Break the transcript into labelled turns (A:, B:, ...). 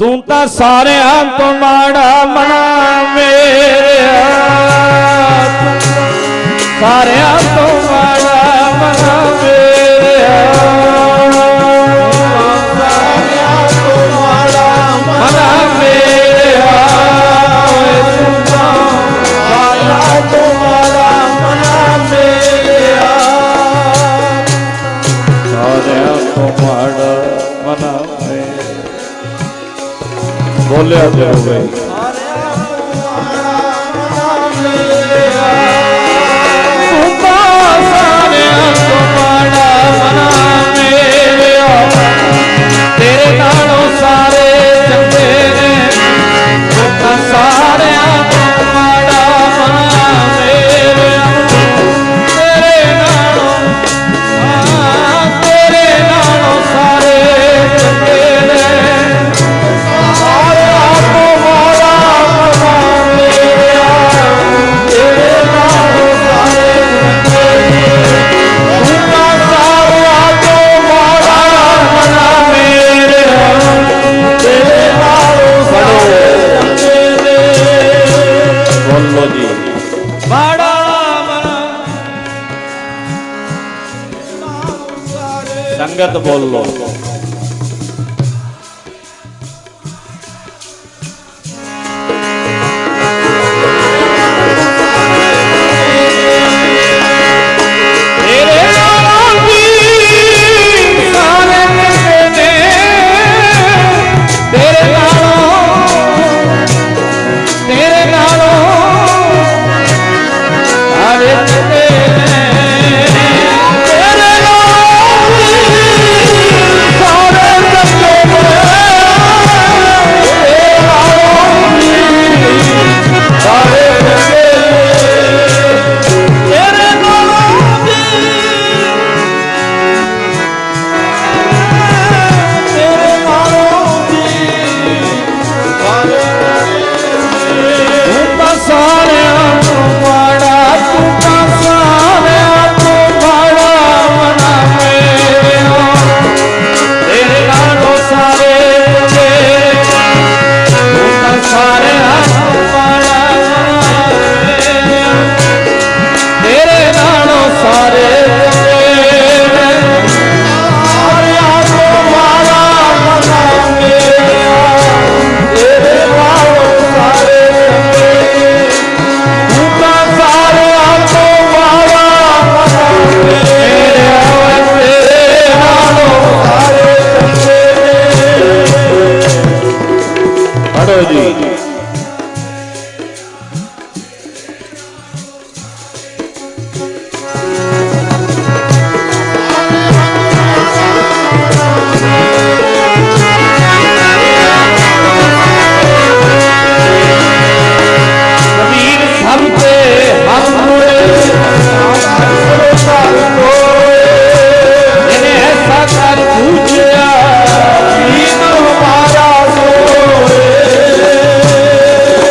A: ਤੂੰ ਤਾਂ ਸਾਰਿਆਂ ਤੋਂ ਮਾੜਾ ਮਨਾ ਮੇਰਿਆ ਸਾਰਿਆਂ Bolle aja, er bolle. ਦੇਖੋ ਜੀ। ਬਾੜਾ ਮਨ। ਸੰਗਤ ਬੋਲੋ melody.